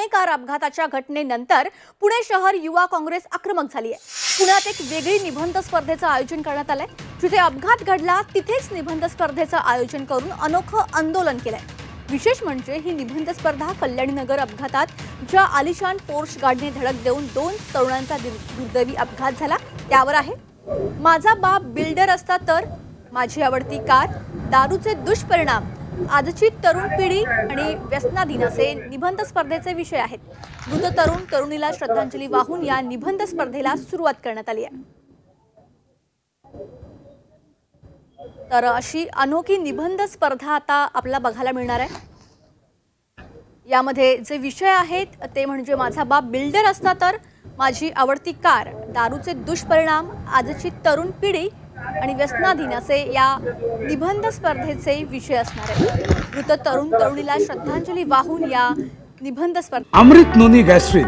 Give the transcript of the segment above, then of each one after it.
Pune car अपघाताच्या घटनेनंतर पुणे शहर युवा काँग्रेस आक्रमक झाली आहे पुण्यात एक वेगळी निबंध स्पर्धेचं आयोजन करण्यात आलंय. जिथे अपघात घडला तिथेच निबंध स्पर्धेचं आयोजन करून अनोखं आंदोलन केलंय. विशेष म्हणजे ही निबंध स्पर्धा कल्याणीनगर अपघातात ज्या आलिशान पोर्श गाडीने धडक देऊन दोन तरुणांचा दुर्दैवी अपघात झाला. त्यावर आहे माझा बाप बिल्डर असता तर माझी आवडती कार दारूचे दुष्परिणाम आजची तरुण पिढी आणि व्यसनाधीन असे निबंध स्पर्धेचे विषय आहेत. मृत तरुण तरुणीला श्रद्धांजली वाहून या निबंध स्पर्धेला सुरुवात करण्यात आली आहे. तर अशी अनोखी निबंध स्पर्धा आता आपल्याला बघायला मिळणार आहे. यामध्ये जे विषय आहेत ते म्हणजे माझा बाप बिल्डर असता तर माझी आवडती कार दारूचे दुष्परिणाम आजची तरुण पिढी आणि व्यसनाधीन असे या निबंध स्पर्धेचे विषय असणार आहेत. मृत तरुण तरुणीला श्रद्धांजली वाहून या निबंध स्पर्धा अमृत नोनी गॅस्ट्रिन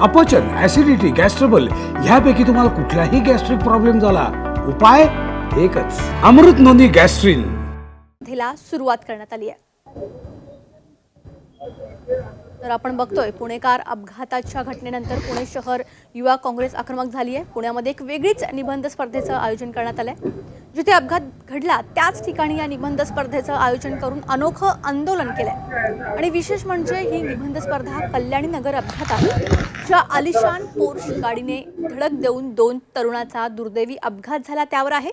अपचन ऍसिडिटी गॅस्ट्रबल ह्यापैकी तुम्हाला कुठलाही गॅस्ट्रिक प्रॉब्लेम झाला उपाय एकच. अमृत नोनी गॅस्ट्रिन. स्पर्धेला सुरुवात करण्यात आली आहे. तर आपण बघतोय पुणेकार अपघाताच्या घटनेनंतर पुणे शहर युवा काँग्रेस आक्रमक झाली आहे पुण्यामध्ये एक वेगळीच निबंध स्पर्धेचं आयोजन करण्यात आलंय. जिथे अपघात घडला त्याच ठिकाणी या निबंध स्पर्धेचं आयोजन करून अनोखं आंदोलन केलंय. आणि विशेष म्हणजे ही निबंध स्पर्धा कल्याणी नगर अपघातात ज्या आलिशान पोर्श गाडीने धडक देऊन दोन तरुणाचा दुर्दैवी अपघात झाला त्यावर आहे.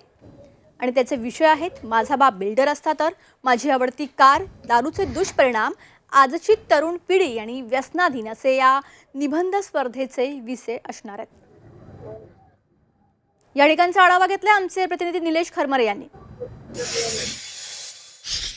आणि त्याचे विषय आहेत माझा बाप बिल्डर असता तर माझी आवडती कार दारूचे दुष्परिणाम आजची तरुण पिढी आणि व्यसनाधीन असे या निबंध स्पर्धेचे विषय असणार आहेत. या ठिकाणचा आढावा घेतला आमचे प्रतिनिधी निलेश खरमरे यांनी.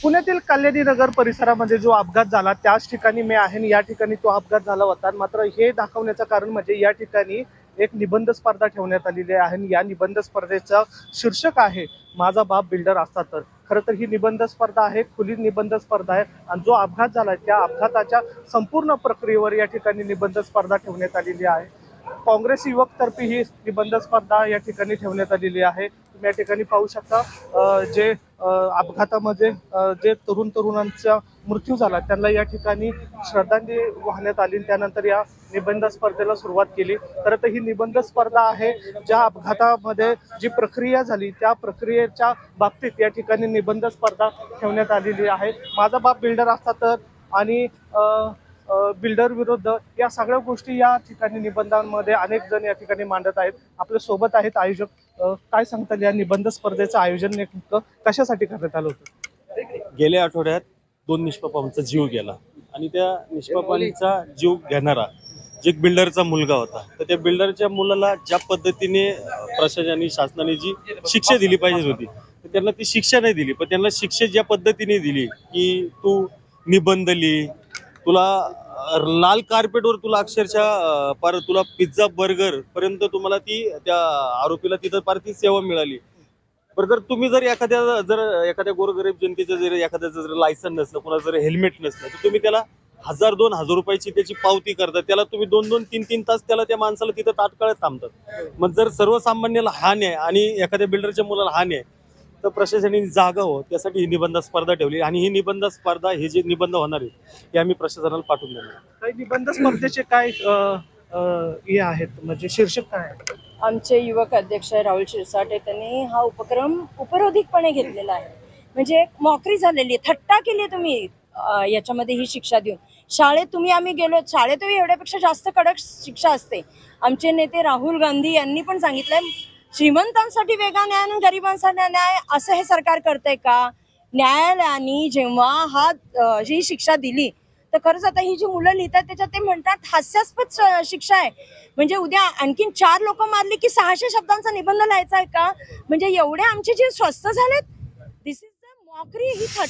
पुण्यातील कल्याणी नगर परिसरामध्ये जो अपघात झाला त्याच ठिकाणी मी आहे आणि या ठिकाणी तो अपघात झाला होता. मात्र हे दाखवण्याचं कारण म्हणजे या ठिकाणी एक निबंध स्पर्धा ठेवण्यात आलेली आहे आणि या निबंध स्पर्धेचं शीर्षक आहे माझा बाप बिल्डर असता तर. खरं तर ही निबंध स्पर्धा आहे खुली निबंध स्पर्धा आहे आणि जो अपघात झाला त्या अपघाताच्या संपूर्ण प्रक्रियेवर या ठिकाणी निबंध स्पर्धा ठेवण्यात आलेली आहे. काँग्रेस युवकतर्फे ही निबंध स्पर्धा या ठिकाणी ठेवण्यात आलेली आहे. तुम्ही या ठिकाणी पाहू शकता जे अपघातामध्ये जे तरुण तरुणांचा मृत्यू झाला त्यांना या ठिकाणी श्रद्धांजली वाहण्यात आली त्यानंतर या निबंध स्पर्धेला सुरुवात केली. तर ही निबंध स्पर्धा आहे ज्या अपघातामध्ये जी प्रक्रिया झाली त्या प्रक्रियेच्या बाबतीत या ठिकाणी निबंध स्पर्धा ठेवण्यात आलेली आहे. माझा बाप बिल्डर असता तर आणि बिल्डर विरुद्ध या सगळ्या गोष्टी या ठिकाणी निबंधांमध्ये अनेक जण या ठिकाणी मांडत आहेत. आपल्यासोबत आहेत आयोजक. काय सांगतात या निबंध स्पर्धेचं आयोजन नेमकं? कशासाठी करण्यात आलं होतं? गेल्या आठवड्यात दोन निष्पापांचा जीव गेला आणि त्या निष्पापांचा जीव घेणारा जे एक बिल्डरचा मुलगा होता तर त्या बिल्डरच्या मुलाला ज्या पद्धतीने प्रशासनाने शासनाने जी शिक्षा दिली पाहिजे होती तर त्यांना ती शिक्षा नाही दिली. पण त्यांना शिक्षा ज्या पद्धतीने दिली की तू निबंध लिही तुला लाल कार्पेटवर तुला अक्षरशः अं, पार तुला पिझ्झा बर्गर पर्यंत तुम्हाला ती त्या आरोपीला तिथं पार ती सेवा मिळाली. बरं जर तुम्ही जर एखाद्या जर एखाद्या गोरगरीब जनतेचं जर एखाद्याचं जर लायसन नसलं कोणाचं जर हेल्मेट नसलं तर तुम्ही त्याला हजार दोन हजार रुपयाची त्याची पावती करता त्याला तुम्ही दोन दोन तीन तीन तास त्याला त्या माणसाला तिथं तात्काळ थांबतात. मग जर सर्वसामान्याला हानी आहे आणि एखाद्या बिल्डरच्या मुलाला हानी आहे तर प्रशासनाने जागा हो त्यासाठी ही निबंध स्पर्धा ठेवली आणि ही निबंध स्पर्धा हे जे निबंध होणार आहे हे आम्ही प्रशासनाला पाठवून देणार काही निबंध स्पर्धेचे काय अ, अ, हे आहेत? म्हणजे शीर्षक काय आहे आमचे युवक अध्यक्ष राहुल शिरसाटे त्यांनी हा उपक्रम उपरोधिकपणे घेतलेला आहे. म्हणजे एक मॉकरी झालेली आहे थट्टा केली तुम्ही अं, याच्यामध्ये ही शिक्षा देऊन. शाळेत तुम्ही आम्ही गेलो शाळेतही एवढ्यापेक्षा जास्त कडक शिक्षा असते. आमचे नेते राहुल गांधी यांनी पण सांगितलंय श्रीमंतांसाठी वेगळा न्याय आणि गरिबांसाठी न्याय असं हे सरकार करतंय का? न्यायालयाने जेव्हा हा ही शिक्षा दिली तर खरंच आता ही जी मुलं लिहितात त्याच्यात ते म्हणतात हास्यास्पद शिक्षा आहे. म्हणजे उद्या आणखीन चार लोक मारली की सहाशे शब्दांचा निबंध लिहायचा आहे का? म्हणजे एवढे आमचे जे स्वस्थ झालेत दिस इज द मॉकरी ही थट